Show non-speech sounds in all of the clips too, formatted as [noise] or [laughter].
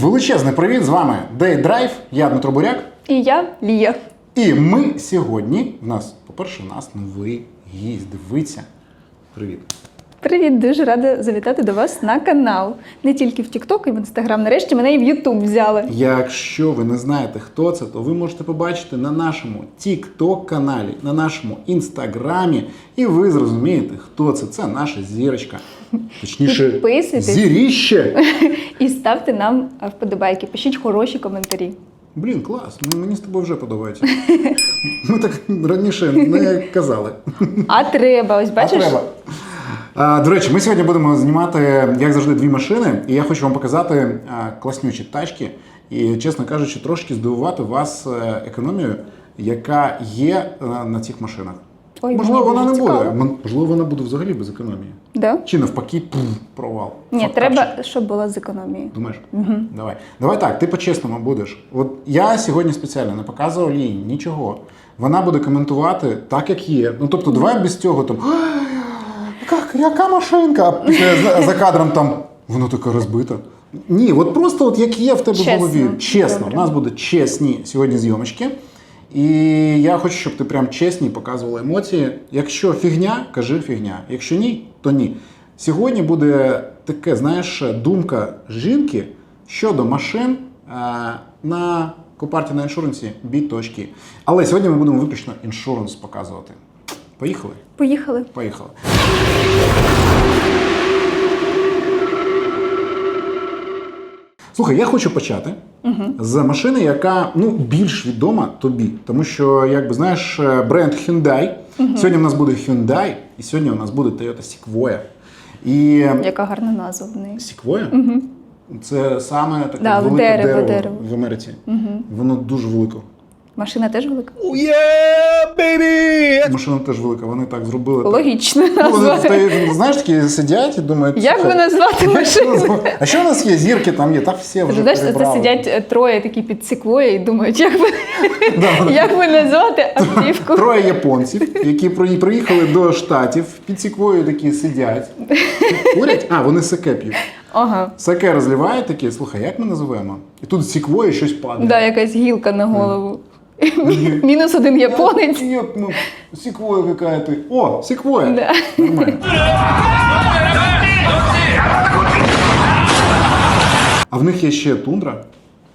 величезний привіт! З вами Day Drive, я Дмитро Буряк. І я Лія. І ми сьогодні. В нас, по-перше, у нас новий гість. Дивіться. Привіт. Привіт, дуже рада завітати до вас на канал. Не тільки в TikTok і в Instagram. Нарешті мене і в YouTube взяли. Якщо ви не знаєте, хто це, то ви можете побачити на нашому TikTok каналі, на нашому інстаграмі, і ви зрозумієте, хто це. Це наша зірочка. Точніше, зіріще. [laughs] І ставте нам вподобайки, пишіть хороші коментарі. Блін, клас. Ну, мені з тобою вже подобається. [laughs] Ми так раніше не казали. А треба, ось бачиш? А треба. А, до речі, ми сьогодні будемо знімати, як завжди, дві машини, і я хочу вам показати класнючі тачки і, чесно кажучи, трошки здивувати вас е, економією, яка є е, на цих машинах. Ой, можливо, вона не буде. Можливо, вона буде взагалі без економії. Да? Чи навпаки, пф, провал. Ні, Факт треба, капча. щоб була з економією. Думаєш? Угу. Давай. Давай так, ти по-чесному будеш. От я сьогодні спеціально не показував їй нічого. Вона буде коментувати так, як є. Ну тобто, давай без цього там. «Ай, Як, яка машинка? А після за, за кадром там воно таке розбите. Ні, от просто от як є в тебе Чесно. в голові. Чесно, Добре. у нас будуть чесні сьогодні зйомочки. І я хочу, щоб ти прям чесні показувала емоції. Якщо фігня, кажи фігня. Якщо ні, то ні. Сьогодні буде таке, знаєш, думка жінки щодо машин е, на Копарті на іншуренсі біточки. Але сьогодні ми будемо виключно іншуренс показувати. Поїхали? Поїхали. Поїхали. Слухай, я хочу почати з машини, яка ну більш відома тобі, тому що, якби знаєш, е, бренд Hyundai. Сьогодні в нас буде Hyundai, і сьогодні у нас буде Toyota Sequoia. І Яка гарна назва в неї. Sequoia це саме таке Да, велике дерево, дерево, дерево. в Америці. Воно дуже велике. Машина теж велика. Машина теж велика. Вони так зробили. так. Логічно Ну, вони назва. знаєш, такі сидять і думають. Як «Слухай, би назвати машину? А що у нас є? Зірки там є, так всі вже знаєш, це сидять е, троє такі під секвою і думають, як би, Да. як би назвати автівку. Троє японців, які приїхали до Штатів, під сіквою такі сидять. Курять, а, вони саке п'ють. Ага. Саке розливають такі, слухай, як ми називаємо? І тут з сіквою щось падає. Да, якась гілка на голову. [laughs] Мінус один японець. Є, ну, секвоя какая-то. О, секвоя. Да. Нормально. А в них є ще тундра.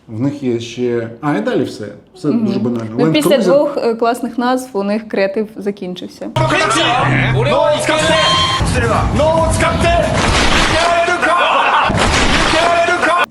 В них є ще. А, і далі все. Все дуже банально. Ну, Land після Cruiser. двох е, класних назв у них креатив закінчився.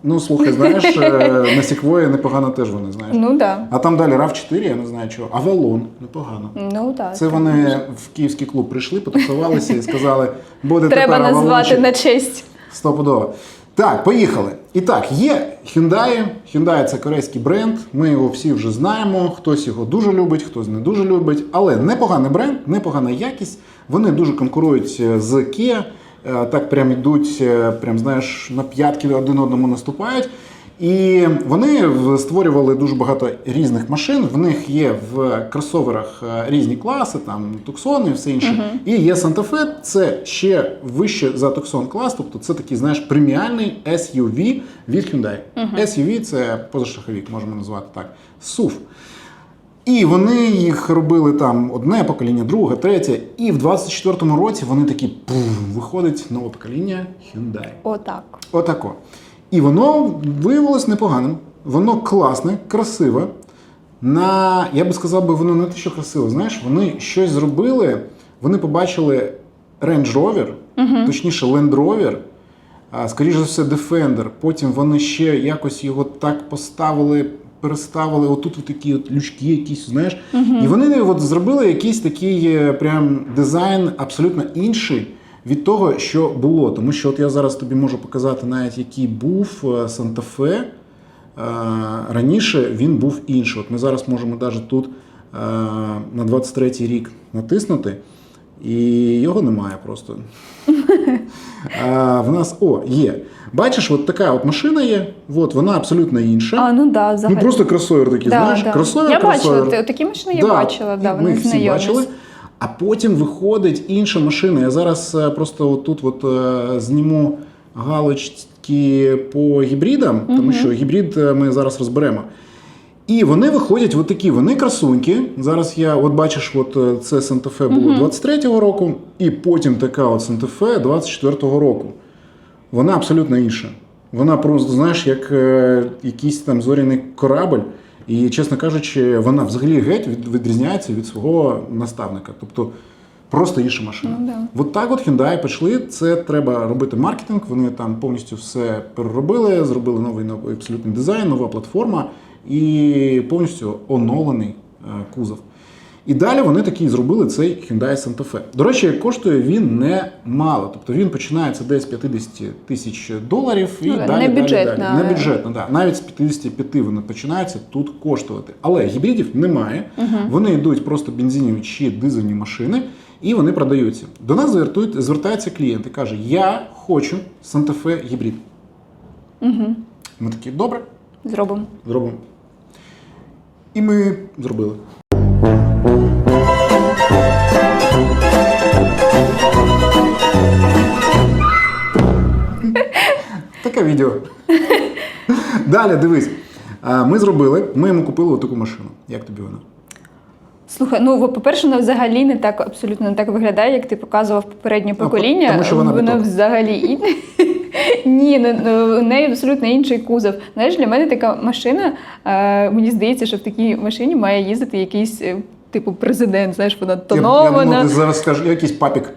Ну, слухай, знаєш, е, на Секвоя непогано теж вони, знаєш. Ну да. А там далі RAV 4, я не знаю чого. Авалон, непогано. Ну так. Це вони в київський клуб прийшли, потусувалися і сказали, буде Треба тепер назвати Авалончик. на честь. Стопудово. Так, поїхали. І так, є Hyundai. Hyundai – це корейський бренд. Ми його всі вже знаємо. Хтось його дуже любить, хтось не дуже любить. Але непоганий бренд, непогана якість. Вони дуже конкурують е, з Kia. Е, Так прям йдуть, е, прям знаєш, на п'ятки один одному наступають. І вони створювали дуже багато різних машин. В них є в кросоверах е, різні класи, там Tucson і все інше. І є Santa Fe, це ще вище за Tucson клас, тобто це такий, знаєш, преміальний SUV від Hyundai. SUV це позашаховік, можемо назвати так. SUV. І вони їх робили там одне покоління, друге, третє. І в 24-му році вони такі пух, виходить нове покоління Hyundai. Отак. Отако. І воно виявилось непоганим. Воно класне, красиве. На, я би сказав, би, воно не те, що красиво. Знаєш, вони щось зробили. Вони побачили Range Rover, точніше Land Rover, скоріш за все, Defender. Потім вони ще якось його так поставили, переставили. Отут от такі от лючки якісь, знаєш. І вони от зробили якийсь такий е, прям дизайн абсолютно інший від того, що було. Тому що от я зараз тобі можу показати навіть який був е, Fe. Е, Раніше він був інший. От ми зараз можемо навіть тут е, на 23-й рік натиснути, і його немає просто. А, в нас о, є. Бачиш, от така от машина є, от, вона абсолютно інша. А, ну да, ну просто кросовер такий, Да, знаєш? да. Кросовер, Я кросовер. бачила, такі машини я бачила, да, вони всі бачили. А потім виходить інша машина. Я зараз е, просто отут от, е, зніму галоч, таки по гібридам, тому що гібрид е, ми зараз розберемо. І вони виходять от такі, вони красуньки. Зараз я, от бачиш, от е, це Санта-Фе було 23-го року, і потім така от Санта-Фе 24-го року. Вона абсолютно інша. Вона просто, знаєш, як е, якийсь там зоряний корабль. І, чесно кажучи, вона взагалі геть від, відрізняється від свого наставника. Тобто просто інша машина. Ну, да. От так от Hyundai пішли. Це треба робити маркетинг. Вони там повністю все переробили, зробили новий абсолютний дизайн, нова платформа і повністю оновлений е, кузов. І далі вони такі зробили цей Hyundai Santa Fe. До речі, коштує він не мало. Тобто він починається десь з 50 тисяч доларів і Ну, далі, не далі, далі. Не бюджетно, да. Навіть з 55 вони починаються тут коштувати. Але гібридів немає. Вони йдуть просто бензинові чи дизельні машини, і вони продаються. До нас звертається клієнт і каже: Я хочу Santa Fe гібрид. Угу. Ми такі, добре, Зробимо. зробимо. І ми зробили. Таке відео. Далі дивись. Ми зробили, ми йому купили таку машину. Як тобі вона? Слухай, ну по-перше, вона взагалі не так абсолютно не так виглядає, як ти показував попереднє покоління. тому що вона біток. взагалі і ні, не- не- у неї абсолютно інший кузов. Знаєш, для мене така машина. е, мені здається, що в такій машині має їздити якийсь. е, Типу президент, знаєш, вона Я, я тонована. думав, ти зараз скажеш, якийсь папік.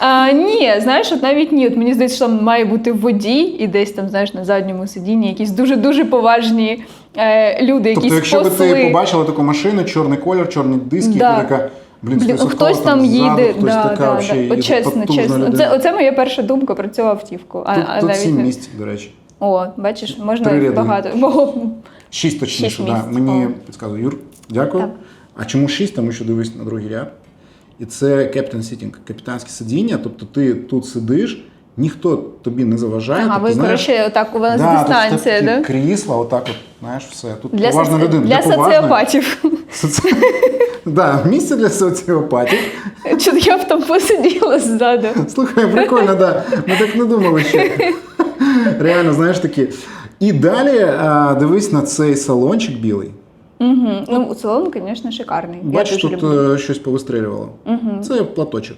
А, ні, знаєш, от навіть ні. От мені здається, що там має бути водій і десь там, знаєш, на задньому сидінні якісь дуже-дуже поважні е, люди, якісь Тобто, якщо б посли. ти побачила таку машину, чорний колір, чорні диски, Да. і ти така, блін, Блін, хтось, хтось там їде, хтось да, така да, да. От чесно, чесно. людина. Це, оце моя перша думка про цю автівку. А, Тут, а тут навіть сім місць, до речі. О, бачиш, можна Три багато. Бо, Шість точніше, Шість да. Мені підказує Юр. Дякую. Так. А чому шість? Тому що дивись на другий ряд. І це Captain Sitting, капітанське сидіння. Тобто ти тут сидиш, ніхто тобі не заважає. ага, тобто, ви, коротше, отак у вас да, тут дистанція, да? крісла, отак от, знаєш, все. Тут Для, поважна соці... людина. для поважної. соціопатів. Соці... [laughs] [laughs] Да, місце для соціопатів. Чого я б там посиділа ззаду. Слухай, прикольно, да. Ми так не думали ще. [laughs] Реально, знаєш такі. І далі а, дивись на цей салончик білий. Угу. Ну, салон, звісно, шикарний. Бачиш, тут люблю. е, щось повистрілювало. Угу. Це платочок.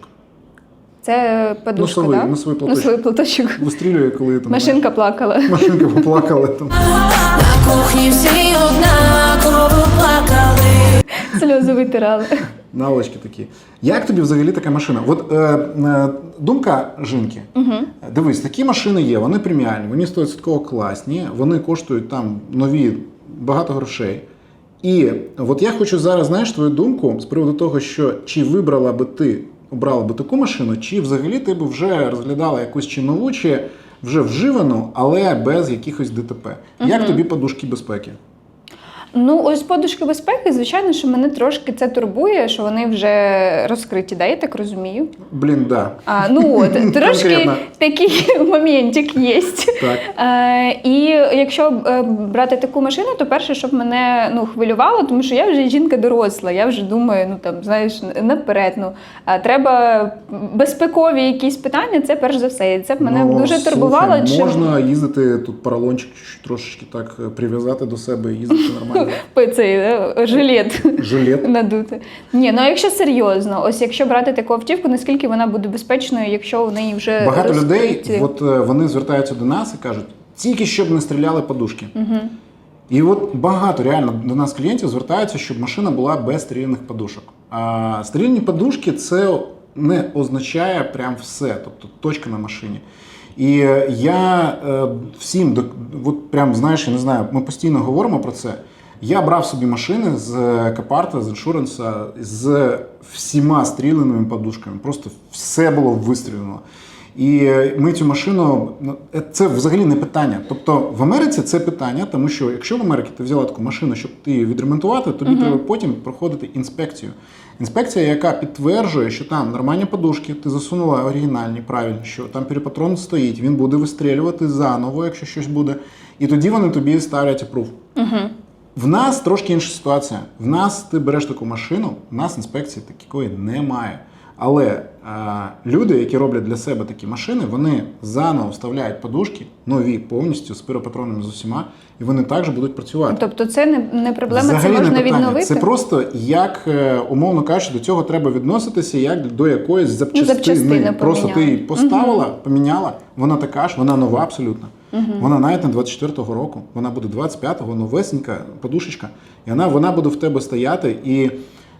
Це подушка, Носовий- да? носовий платочок. Носовий платочок. Вистрілює, коли там Машинка плакала. машинка поплакала там. На кухні всі однаково плакали. Сльози витирали. Наволочки такі. Як тобі взагалі така машина? От е, е, думка жінки. Угу. Дивись, такі машини є, вони преміальні, вони 100% класні, вони коштують там нові багато грошей. І от я хочу зараз, знаєш, твою думку з приводу того, що чи вибрала би ти, обрала би таку машину, чи взагалі ти б вже розглядала якусь чи нову, чи вже вживану, але без якихось ДТП. Як тобі подушки безпеки? Ну, ось подушки безпеки, звичайно, що мене трошки це турбує, що вони вже розкриті, да, я так розумію. Блін, да. А, ну от, [laughs] трошки такий [laughs] моментик є. Так. І якщо е, брати таку машину, то перше, щоб мене ну, хвилювало, тому що я вже жінка доросла, я вже думаю, ну там знаєш, наперед. Ну, а треба безпекові якісь питання, це перш за все. І це б мене Ну, дуже слухай, турбувало. чи Можна їздити тут поролончик трошечки так е, прив'язати до себе і їздити нормально. Цей е, жилет. Жилет. Надути. Ні, ну а якщо серйозно, ось якщо брати таку автівку, наскільки вона буде безпечною, якщо у неї вже Багато людей от, е, вони звертаються до нас і кажуть, тільки щоб не стріляли подушки. Угу. І от багато реально до нас клієнтів звертаються, щоб машина була без стрільних подушок. А стрільні подушки це не означає прям все, тобто точка на машині. І е, я е, всім, док- от прям знаєш, я не знаю, ми постійно говоримо про це. Я брав собі машини з Капарта, з іншуренса, з всіма стріленими подушками. Просто все було вистрілено. І е, ми цю машину, ну, е, це взагалі не питання. Тобто в Америці це питання, тому що якщо в Америці ти взяла таку машину, щоб ти її відремонтувати, тобі треба потім проходити інспекцію. Інспекція, яка підтверджує, що там нормальні подушки, ти засунула оригінальні, правильно, що там перепатрон стоїть, він буде вистрілювати заново, якщо щось буде. І тоді вони тобі ставлять approve. В нас трошки інша ситуація. В нас ти береш таку машину, в нас інспекції такої немає. Але а, люди, які роблять для себе такі машини, вони заново вставляють подушки нові повністю з пиропатронами з усіма, і вони також будуть працювати. Тобто це не, не проблема, Взагалі це можна не відновити. Це просто як, е, умовно кажучи, до цього треба відноситися як до якоїсь запчастини. запчастини просто ти її поставила, поміняла, вона така ж, вона нова абсолютно. Вона навіть не 24-го року, вона буде 25-го, новесенька подушечка. І вона, вона буде в тебе стояти. І е,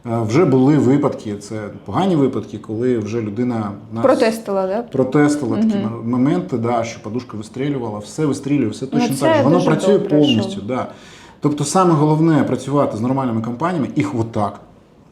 вже були випадки, це погані випадки, коли вже людина нас Протестила, да? протестила такі моменти, да, що подушка вистрілювала, все вистрілює, все точно Ну, так. же. Воно працює добре, повністю. Да. Тобто, саме головне працювати з нормальними компаніями, їх отак.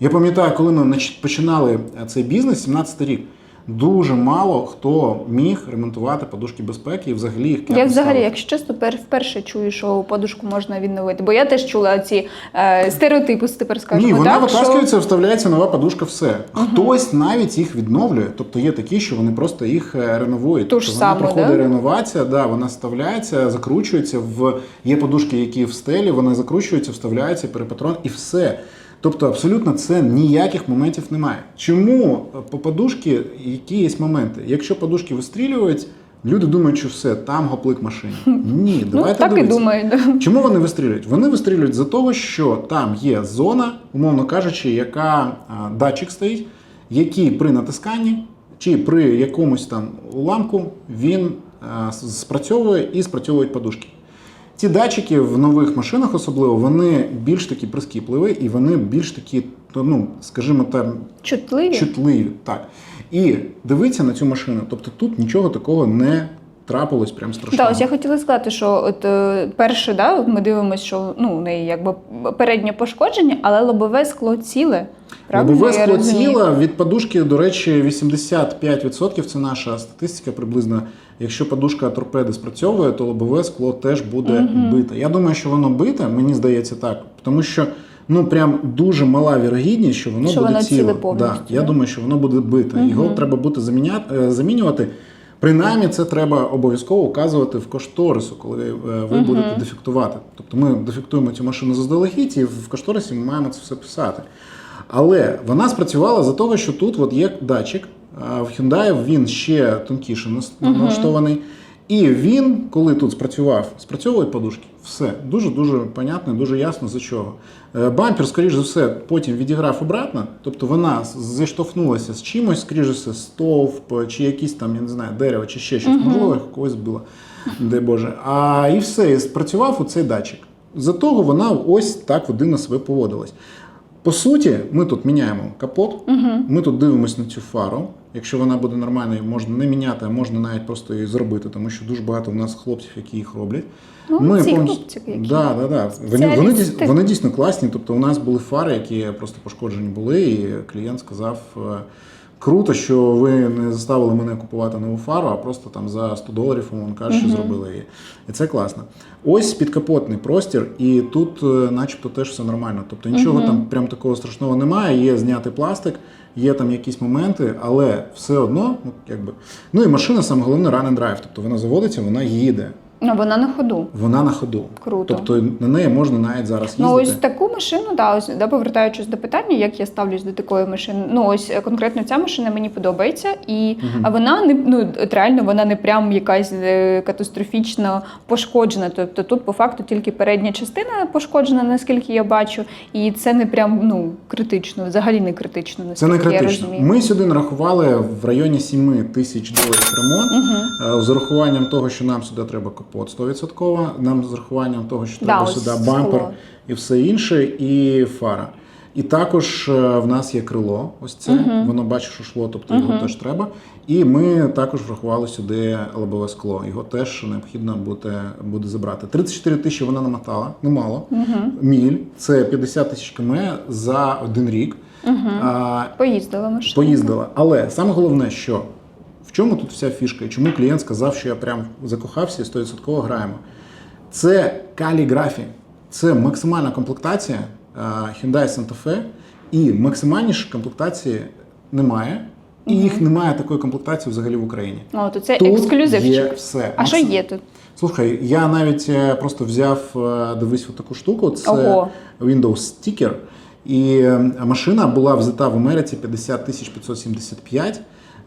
Я пам'ятаю, коли ми починали е, цей бізнес, 17 рік, дуже мало хто міг ремонтувати подушки безпеки і взагалі їх Я взагалі, якщо чесно, вперше чую, що подушку можна відновити. Бо я теж чула ці е, стереотипи, тепер скажемо. Ні, вона так, витаскується, вставляється нова подушка, все. Хтось навіть їх відновлює. Тобто є такі, що вони просто їх е, реновують. Ту тобто вона проходить да? реновація, да, вона вставляється, закручується в є подушки, які в стелі, вони закручуються, вставляються, перепатрон і все. Тобто, абсолютно це ніяких моментів немає. Чому е, по подушки які є моменти? Якщо подушки вистрілюють, люди думають, що все, там гоплик машини. Ні, Ну, давайте так дивитися. думаю. Да. Чому вони вистрілюють? Вони вистрілюють за того, що там є зона, умовно кажучи, яка а, датчик стоїть, який при натисканні чи при якомусь там уламку він а, спрацьовує і спрацьовують подушки. Ці датчики в нових машинах особливо вони більш такі прискіпливі і вони більш такі, ну, скажімо так, Чутливі. чутливі. Так. І дивиться на цю машину. Тобто тут нічого такого не трапилось прям страшного. Так, ось я хотіла сказати, що от е, перше, да, от ми дивимося, що ну, у неї якби переднє пошкодження, але лобове скло ціле. Правильно Лобове я скло розумію? тіла від подушки, до речі, 85% це наша статистика приблизно. Якщо подушка торпеди спрацьовує, то лобове скло теж буде бите. Я думаю, що воно бите, мені здається так, тому що ну прям дуже мала вірогідність, що воно Що буде воно ціле. ціле повністю, Да, я да? думаю, що воно буде бите. Його треба буде заміняти, е, замінювати. Принаймні, це треба обов'язково указувати в кошторису, коли е, ви будете дефектувати. Тобто ми дефектуємо цю машину заздалегідь, і в кошторисі ми маємо це все писати. Але вона спрацювала за того, що тут от є датчик. а В Hyundai він ще тонкіше налаштований. І він, коли тут спрацював, спрацьовують подушки. Все дуже дуже понятно, дуже ясно за чого. Е, Бампер, скоріш за все, потім відіграв обратно, тобто вона зіштовхнулася з чимось, скоріш за все, стовп чи якийсь там, я не знаю, дерево чи ще щось. Можливо, когось збила, дай Боже. А і все, і спрацював оцей датчик. За того вона ось так дивно себе поводилась. По суті, ми тут міняємо капот, ми тут дивимося на цю фару. Якщо вона буде нормальною, можна не міняти, а можна навіть просто її зробити, тому що дуже багато у нас хлопців, які їх роблять. Ну, ці повністю- хлопчики, які Да, да, да. Вони, вони, дійс- спеціалісти. вони дійсно класні. Тобто у нас були фари, які просто пошкоджені були, і клієнт сказав. е, Круто, що ви не заставили мене купувати нову фару, а просто там за 100 доларів, умовно кажучи, зробили її. І це класно. Ось підкапотний простір, і тут, е, начебто, теж все нормально. Тобто нічого там прям такого страшного немає. Є знятий пластик, є там якісь моменти, але все одно, ну якби. Ну і машина саме головне run and drive. Тобто вона заводиться, вона їде. Ну, вона на ходу. Вона на ходу. Круто. Тобто на неї можна навіть зараз їздити. Ну, ось таку машину, да, ось, да, повертаючись до питання, як я ставлюсь до такої машини. Ну, ось е, конкретно ця машина мені подобається, і а вона не ну от реально вона не прям якась е, катастрофічно пошкоджена. Тобто тут по факту тільки передня частина пошкоджена, наскільки я бачу, і це не прям ну критично, взагалі не критично. Це не наскільки я критично. розумію. Ми сюди нарахували в районі 7 тисяч доларів ремонт. Е, З урахуванням того, що нам сюди треба капот 100%, нам з урахуванням того, що треба ось сюди скло. бампер і все інше, і фара. І також е, в нас є крило, ось це, воно бачиш, що шло, тобто його теж треба. І ми також врахували сюди лобове скло. Його теж необхідно буде, буде забрати. 34 тисячі вона намотала, немало. Міль це 50 тисяч км за один рік. А, Поїздила машина. поїздила. Але саме головне, що в чому тут вся фішка, і чому клієнт сказав, що я прям закохався і 100% граємо. Це каліграфія, це максимальна комплектація е, Hyundai Santa Fe, і максимальніше комплектації немає. І їх немає такої комплектації взагалі в Україні. О, то це ексклюзивчик. є все. А що є тут? Слухай, я навіть е, просто взяв, е, дивись, таку штуку. Це Ого. Windows Sticker. І машина була взята в Америці 50 тисяч 575.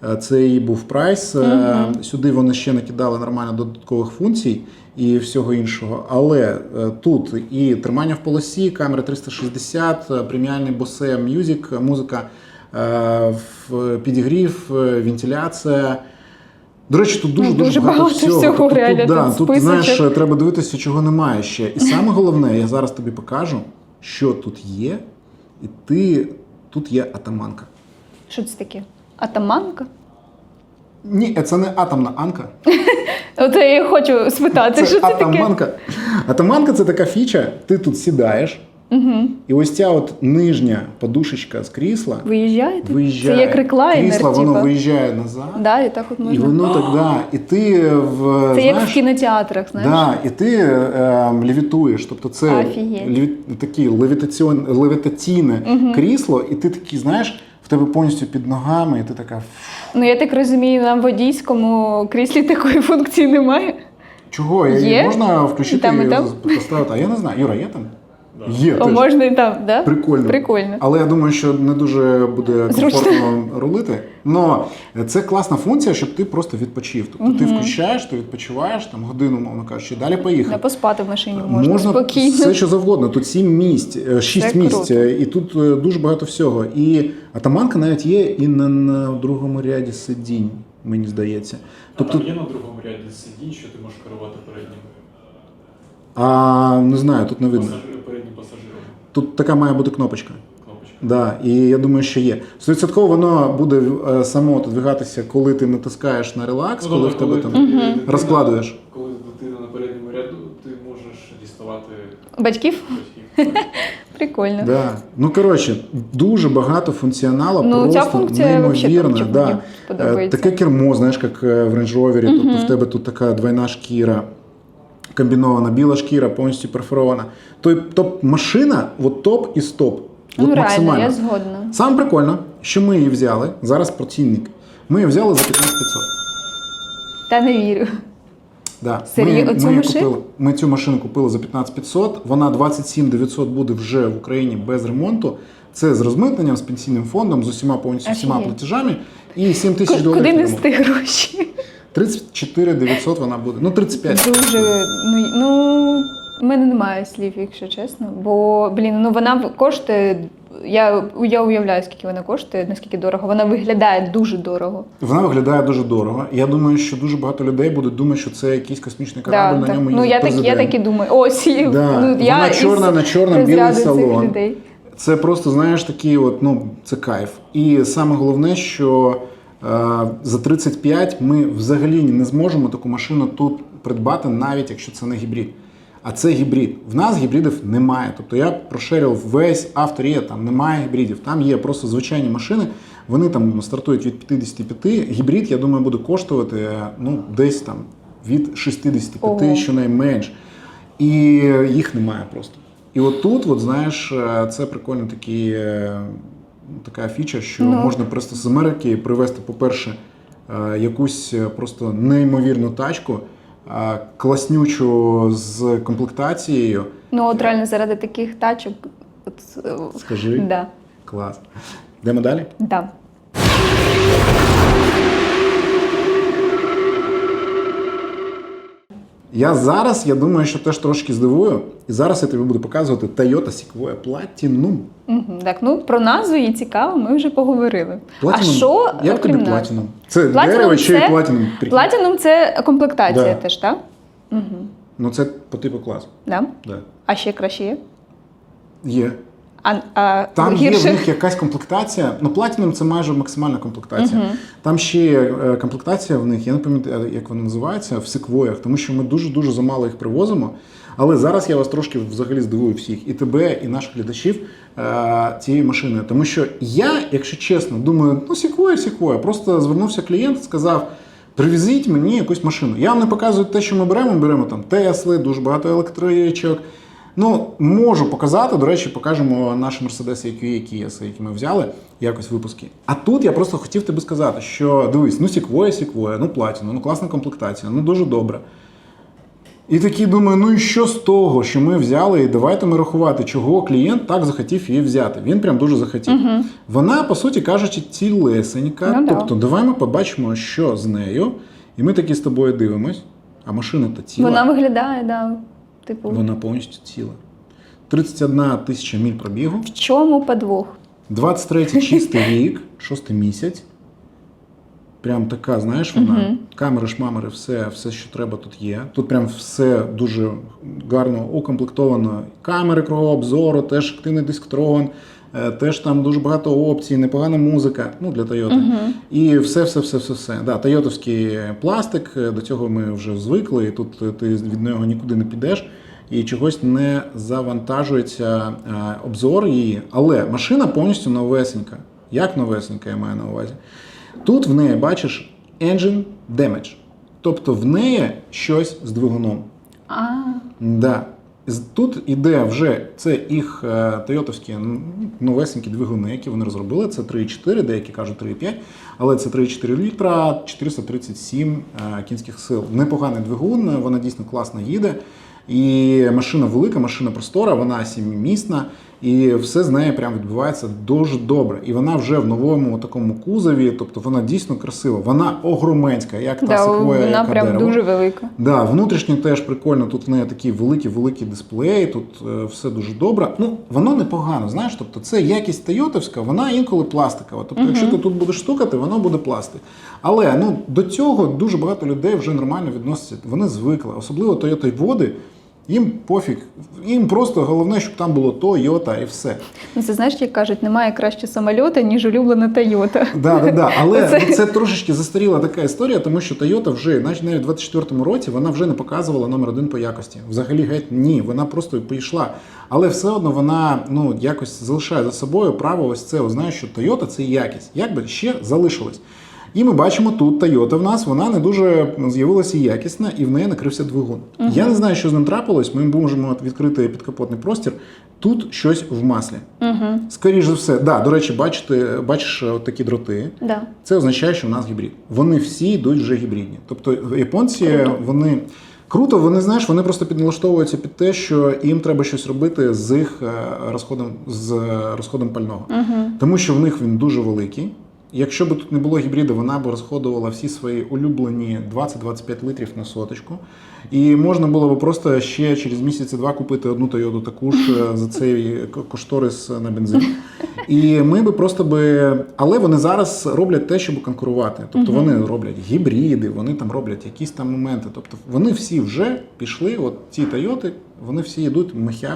Е, Це її був прайс. Е, Сюди вони ще накидали нормально додаткових функцій і всього іншого. Але е, тут і тримання в полосі, камера 360, е, преміальний Bose Music, музика, підігрів, вентиляція. До речі, тут дуже дуже, дуже багато, багато всього. всього, Тобто реально, тут, да, тут тут знаєш, треба дивитися, чого немає ще. І саме головне, я зараз тобі покажу, що тут є, і ти тут є атаманка. Що це таке? Атаманка? Ні, це не атомна анка. [laughs] От я хочу спитати, що це таке? атаманка. Атаманка це така фіча, ти тут сідаєш, і ось ця от нижня подушечка з крісла Виїжджаєте? виїжджає. Це як реклайнер, Крісло, воно типа. виїжджає назад. Да, і так от І воно так, да. І ти в Це як в кінотеатрах, знаєш? Да, і ти е, лівітуєш. Тобто це ліві, такі левітаційне крісло, і ти такий, знаєш, в тебе повністю під ногами, і ти така. Ну я так розумію, на водійському кріслі такої функції немає. Чого? Є? Можна включити І там, і там? поставити. А я не знаю. Юра, є там? Є. О, теж. можна і там, да? Прикольно. Прикольно. Але я думаю, що не дуже буде Зручно. комфортно рулити. Но це класна функція, щоб ти просто відпочив. Тобто ти включаєш, ти відпочиваєш там годину, мовно кажучи, і далі поїхав. Не поспати в машині можна, спокійно. все що завгодно. Тут сім місць, е, шість Це місць, круто. е, і тут е, дуже багато всього. І атаманка навіть є і на, на другому ряді сидінь, мені здається. Тобто Тобто, там є на другому ряді сидінь, що ти можеш керувати переднім а не знаю, тут не видно. переднім пасажиром. Тут така має бути кнопочка. Кнопочка. Да, і я думаю, що є. Стовідсотково воно буде е, само двигатися, коли ти натискаєш на релакс, Ну, коли добре, в тебе коли там дитина- розкладуєш. Коли дитина на передньому ряду, ти можеш діставати Батьків? батьків. [laughs] Прикольно. Да. Ну коротше, дуже багато функціоналу, Ну, просто функція вообще неймовірна. топчик, да. мені подобається. Е, Таке кермо, знаєш, як е, в Range Rover, тобто в тебе тут така двойна шкіра. Комбінована біла шкіра, повністю перфорована. Тобто топ машина, от топ і стоп. Ну, от реально, максимально. я згодна. Саме прикольно, що ми її взяли. Зараз про цінник. Ми її взяли за 15500. Та не вірю. Да. Серйозно? Ми, Оцю ми, купили, ми цю машину купили за 15500, вона 27900 буде вже в Україні без ремонту. Це з розмитненням, з пенсійним фондом, з усіма повністю всіма платежами. І 7 тисяч доларів. Куди нести гроші? 34 900 вона буде. Ну, 35. Дуже. Ну, ну, в мене немає слів, якщо чесно. Бо, блін, ну вона коштує. Я, я уявляю, скільки вона коштує, наскільки дорого. Вона виглядає дуже дорого. Вона виглядає дуже дорого. Я думаю, що дуже багато людей будуть думати, що це якийсь космічний корабль, на так. ньому Ну, їздить я так, я так і думаю. Ось, і, Да. ну, я Вона із чорна на чорному, білий салон. людей. Це просто, знаєш, такий от, ну, це кайф. І саме головне, що за 35 ми взагалі не зможемо таку машину тут придбати, навіть якщо це не гібрид. А це гібрид. В нас гібридів немає. Тобто я прошерив весь авторія, там немає гібридів. Там є просто звичайні машини. Вони там стартують від 55. Гібрид, я думаю, буде коштувати е, ну, десь там від 65, Ого. щонайменш. І їх немає просто. І от тут, от, знаєш, е, це прикольно такий, е, така фіча, що Ну. можна просто з Америки привезти, по-перше, е, якусь е, просто неймовірну тачку, е, класнючу з комплектацією. Ну, от реально заради таких тачок. От, Скажи, Да, клас. Йдемо далі? да. Я зараз, я думаю, що теж трошки здивую. І зараз я тобі буду показувати Toyota Sequoia Platinum. Угу. Так, ну про назву її цікаво, ми вже поговорили. А що Як тобі? Platinum? Це Platinum дерево чи Platinum? Platinum – це комплектація Да. теж, так? Угу. Ну це по типу класу. Да? Да. А ще краще є? Є. А, а Там є в них якась комплектація. Ну, Platinum це майже максимальна комплектація. Там ще є е, комплектація в них, я не пам'ятаю, як вона називається, в секвоях, тому що ми дуже-дуже замало їх привозимо. Але зараз я вас трошки взагалі здивую всіх, і тебе, і наших глядачів е, цією машиною. Тому що я, якщо чесно, думаю, ну секвоя, секвоя. Просто звернувся клієнт, сказав. Привезіть мені якусь машину. Я вам не показую те, що ми беремо. Ми беремо там Тесли, дуже багато електричок. Ну, можу показати. До речі, покажемо наші Mercedes EQE і Kia, які ми взяли якось випуски. А тут я просто хотів тобі сказати, що дивись, ну Sequoia, Sequoia, ну Platinum, ну класна комплектація, ну дуже добре. І такий думаю, ну і що з того, що ми взяли, і давайте ми рахувати, чого клієнт так захотів її взяти. Він прям дуже захотів. Вона, по суті кажучи, цілесенька. Ну да. тобто, давай ми побачимо, що з нею. І ми такі з тобою дивимось. А машина то ціла. Вона виглядає, да. Типу, Вона повністю ціла. 31 тисяча міль пробігу. в чому подвох? 23 [laughs] чистий рік, шостий місяць. Прям така, знаєш, вона. Камери, шмамери, все, все, що треба, тут є. Тут прям все дуже гарно укомплектовано. Камери кругового обзору, теж активний диск-трон, е, теж там дуже багато опцій, непогана музика. Ну, для Toyota. І все, все, все, все, все. Да, тойотовський пластик, е, до цього ми вже звикли, і тут е, ти від нього нікуди не підеш. І чогось не завантажується е, обзор її. Але машина повністю новесенька. Як новесенька, я маю на увазі. Тут в неї бачиш engine damage. Тобто в неї щось з двигуном. А, Да. Тут іде вже це їх е, тойотовські новесенькі двигуни, які вони розробили. Це 3,4, деякі кажуть 3,5, але це 3,4 літра, 437 е, кінських сил. Непоганий двигун, вона дійсно класно їде. І машина велика, машина простора, вона сімімісна, і все з нею прям відбувається дуже добре. І вона вже в новому такому кузові, тобто вона дійсно красива. Вона огроменська, як та да, секвоя, вона яка прям дерево. дуже велика. Да, внутрішньо теж прикольно. Тут в неї такий великий великий дисплей, тут е, все дуже добре. Ну, воно непогано, знаєш. Тобто, це якість тойотовська, вона інколи пластикова. Тобто, якщо ти тут будеш стукати, воно буде пластик. Але ну до цього дуже багато людей вже нормально відносяться. Вони звикли, особливо Toyota води. Їм пофіг, їм просто головне, щоб там було Toyota і все. Ну, це знаєш, як кажуть, немає краще самольота, ніж улюблена Тойота. Да, да, да. Але Це- це... трошечки застаріла така історія, тому що Toyota вже, навіть навіть в 24-му році, вона вже не показувала номер один по якості. Взагалі геть ні, вона просто пішла. Але все одно вона ну якось залишає за собою право ось це. Знаєш, що Toyota це якість. Як би ще залишилось. І ми бачимо тут Toyota в нас, вона не дуже з'явилася якісна, і в неї накрився двигун. Я не знаю, що з ним трапилось. Ми можемо відкрити підкапотний простір. Тут щось в маслі. Угу. Скоріше за все, да, до речі, бачите, бачиш от такі дроти. Да. Це означає, що в нас гібрид. Вони всі йдуть вже гібридні. Тобто японці, вони круто, вони знаєш, вони просто підналаштовуються під те, що їм треба щось робити з їх е, розходом з е, розходом пального. Тому що в них він дуже великий. Якщо б тут не було гібриду, вона б розходувала всі свої улюблені 20-25 літрів на соточку. І можна було б просто ще через місяці-два купити одну Тойоту таку ж е, за цей кошторис на бензин. [laughs] І ми би просто би. Але вони зараз роблять те, щоб конкурувати. Тобто вони роблять гібриди, вони там роблять якісь там моменти. Тобто вони всі вже пішли, от ці Тойоти, вони всі йдуть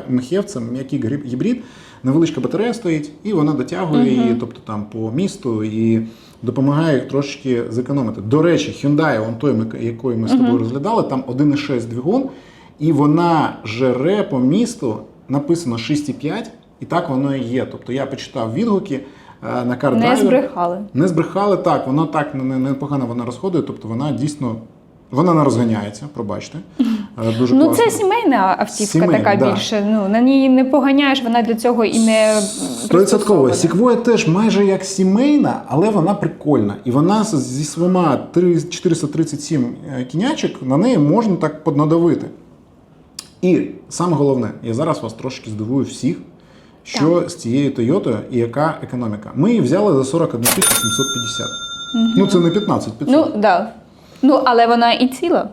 мехевцем, м'який гібрид, невеличка батарея стоїть, і вона дотягує її, тобто там по місту і допомагає їх трошки зекономити. До речі, Hyundai, он той, якої ми з тобою розглядали, там 1,6 двигун, і вона жере по місту, написано 6,5, і так воно і є. Тобто я почитав відгуки е, на CarDriver. Не збрехали. Не збрехали так, воно так не- не- непогано вона розходує, тобто вона дійсно. Вона не розганяється, пробачте. Е, Дуже Ну, класно. це сімейна автівка Сімейна, така да. більше. Ну, на ній не поганяєш, вона для цього і не Стовідсотково. Сіквоя теж майже як сімейна, але вона прикольна. І вона зі своїма 437 е, кінячок на неї можна так поднадавити. І саме головне, я зараз вас трошки здивую всіх, що з цією Тойотою і яка економіка. Ми її взяли за 41 750. Ну це не 15 500. Ну, да. Ну, але вона і ціла.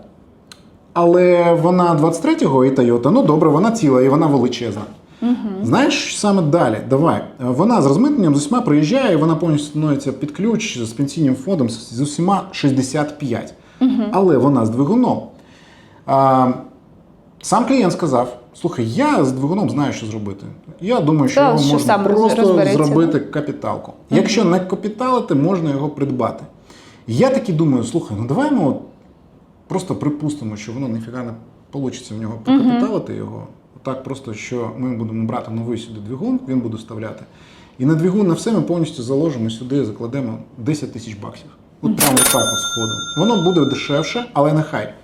Але вона 23-го і Toyota, ну добре, вона ціла і вона величезна. Знаєш, саме далі? Давай. Вона з розмитненням з усіма приїжджає, і вона повністю становиться під ключ з пенсійним фондом з усіма 65. Але вона з двигуном. А, сам клієнт сказав: слухай, я з двигуном знаю, що зробити. Я думаю, що Та, його що можна сам просто розбереться, зробити капіталку. Якщо не капіталити, можна його придбати. Я таки думаю, слухай, ну давай ми от просто припустимо, що воно ніфіга не вийде в нього покапіталити його. Так просто, що ми будемо брати новий сюди двигун, він буде вставляти. І на двигун на все ми повністю заложимо сюди, закладемо 10 тисяч баксів. От прямо отак от сходу. Воно буде дешевше, але нехай.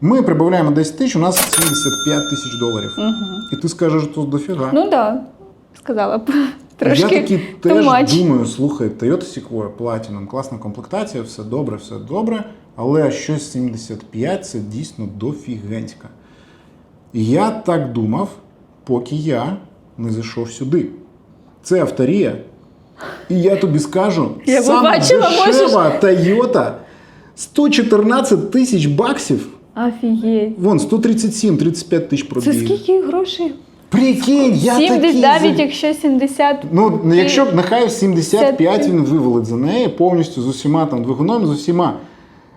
Ми прибавляємо 10 тисяч, у нас 75 тисяч доларів. І ти скажеш, тут дофіга. Ну так, да, сказала б. Трошки Я таки теж much. думаю, слухай, Toyota Sequoia Platinum, класна комплектація, все добре, все добре. Але щось 75 це дійсно дофігенська. Я так думав, поки я не зайшов сюди. Це авторія. І я тобі скажу, Я побачила, дешева Toyota 114 тисяч баксів. Офігеть. Вон 137-35 тисяч Це скільки грошей? Прикинь, я такий... 79, за- якщо 70. Ну, якщо б нехай 75 він вивалить за неї повністю з усіма там двигуном, з усіма.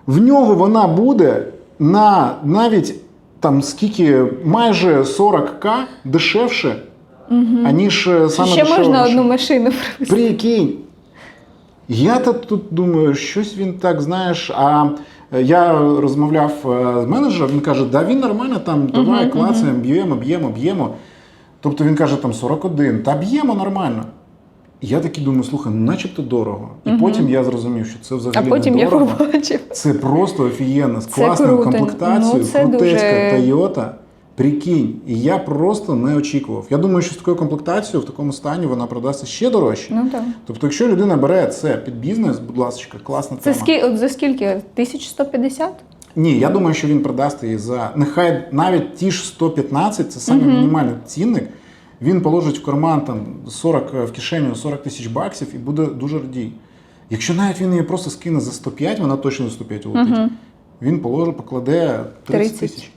В нього вона буде на навіть там скільки, майже 40к дешевше, аніж е, саме Ще дешева можна одну машину привезти. Прикинь. Я то тут думаю, щось він так, знаєш. А е, я розмовляв е, з менеджером, він каже, да він нормально там, давай клацаємо, б'ємо, б'ємо, б'ємо. Тобто він каже, там 41, та б'ємо нормально. І я такий думаю, слухай, ну начебто дорого. І потім я зрозумів, що це А взагалі потім не я дорого. побачив. Це просто офігенно, з класною комплектацією, Ну, це крутецька дуже- Toyota. Прикинь, і я просто не очікував. Я думаю, що з такою комплектацією в такому стані вона продасться ще дорожче. Ну так. Тобто, якщо людина бере це під бізнес, будь ласка, класна Це тема. скі... от за скільки? 1150? Ні, я думаю, що він продасть її за нехай навіть ті ж 115, це саме мінімальний цінник. Він положить в карман там 40 в кишеню 40 тисяч баксів і буде дуже радій. Якщо навіть він її просто скине за 105, вона точно за 105 улетить. Він положить, покладе 30 30. тисяч.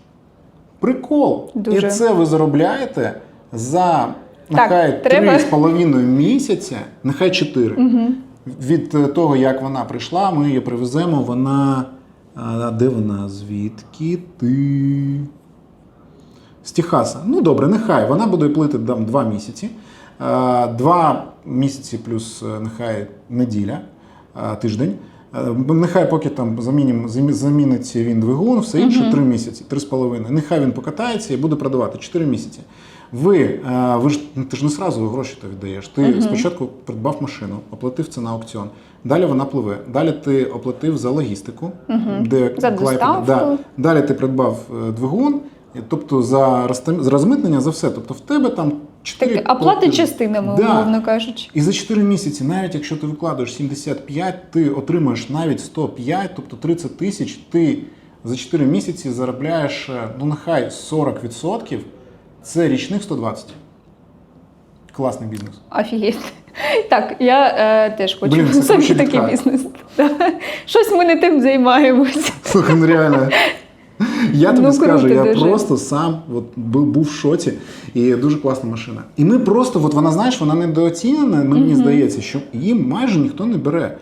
Прикол! Дуже. І це ви заробляєте за нехай треба- 3,5 місяця, нехай 4. Від е, того, як вона прийшла, ми її привеземо. Вона. А де вона? Звідки ти? З Техаса. Ну добре, нехай. Вона буде плити там два місяці. Два місяці плюс е, нехай неділя, тиждень. Е, Нехай поки там замінім, замі- замінить він двигун, все інше три місяці, три з половиною. Нехай він покатається і буде продавати 4 місяці. Ви, е, ви ж ну, ти ж не сразу гроші то віддаєш. Ти спочатку придбав машину, оплатив це на аукціон. Далі вона пливе. Далі ти оплатив за логістику, де За доставку. Да. Далі ти придбав е, двигун, тобто за, розмитнення, за все. Тобто в тебе там 4 Так, оплати частинами, умовно кажучи. І за 4 місяці, навіть якщо ти викладаєш 75, ти отримаєш навіть 105, тобто 30 тисяч, ти за 4 місяці заробляєш, е, ну нехай 40%, це річних 120. Класний бізнес. Офігеть. Так, я е, теж хочу Блін, це собі такий відкат. бізнес. Щось ми не тим займаємось. Слухай, ну реально. Я тобі Ну, скажу, круто я дуже. просто сам от, був, був в шоці, і дуже класна машина. І ми просто, от вона, знаєш, вона недооцінена, мені здається, що її майже ніхто не бере.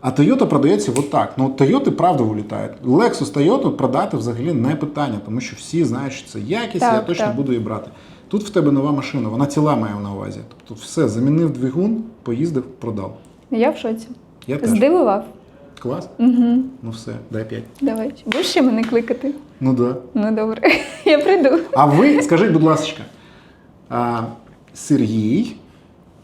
А Toyota продається отак. Ну, Toyota правда вилітають. Lexus Toyota продати взагалі не питання, тому що всі знають, що це якість, Так, я точно так. буду її брати. Тут в тебе нова машина, вона ціла має на увазі. Тобто все, замінив двигун, поїздив, продав. Я в шоці. Я теж. Здивував. Клас? Угу. Ну все, дай п'ять. Давай. Будеш ще мене кликати? Ну да. Ну добре, [laughs] я прийду. А ви скажіть, будь ласка, а, Сергій,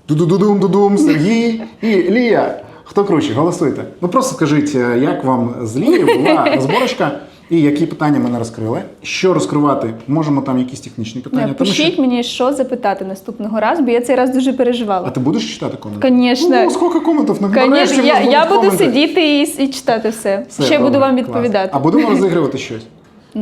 дудудудум дудум Сергій і Лія. Хто круче? Голосуйте. Ну просто скажіть, е, як вам з Лією була зборочка і які питання ми не розкрили. Що розкривати? Можемо там якісь технічні питання. тому Пишіть що... мені, що запитати наступного разу, бо я цей раз дуже переживала. А ти будеш читати коменти? Конечно. Ну, скільки коментів? Ну, Конечно, я, я буду коменти. сидіти і, і читати все. Все, Ще буду добре, вам клас. відповідати. А будемо розігрувати щось.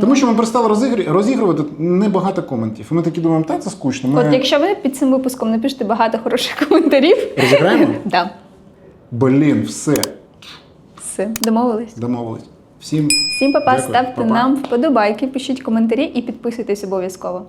Тому що ми перестали розігрувати небагато коментів. І ми такі думаємо, так, це скучно. Ми От якщо ви під цим випуском напишете багато хороших коментарів, розіграємо? [laughs] да, Блін, все. все, домовились. Домовились. Всім Всім папа, Дякую, ставте па-па. нам вподобайки, пишіть коментарі і підписуйтесь обов'язково.